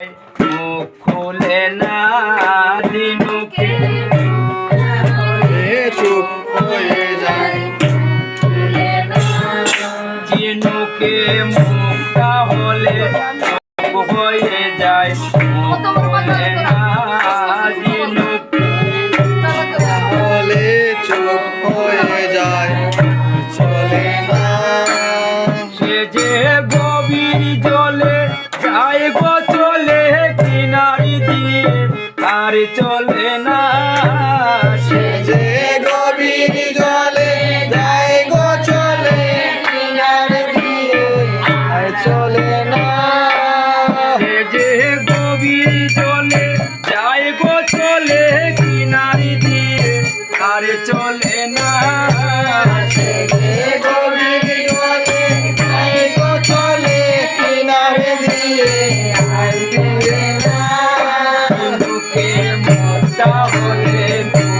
মুখ না দিনুকে চুপ হয়ে যায়। চিনুকে মুখটা হলে হয়ে যায়। মুখ খুলে না দিনুকে হলে চুপ হয়ে যায়। আর চলে না।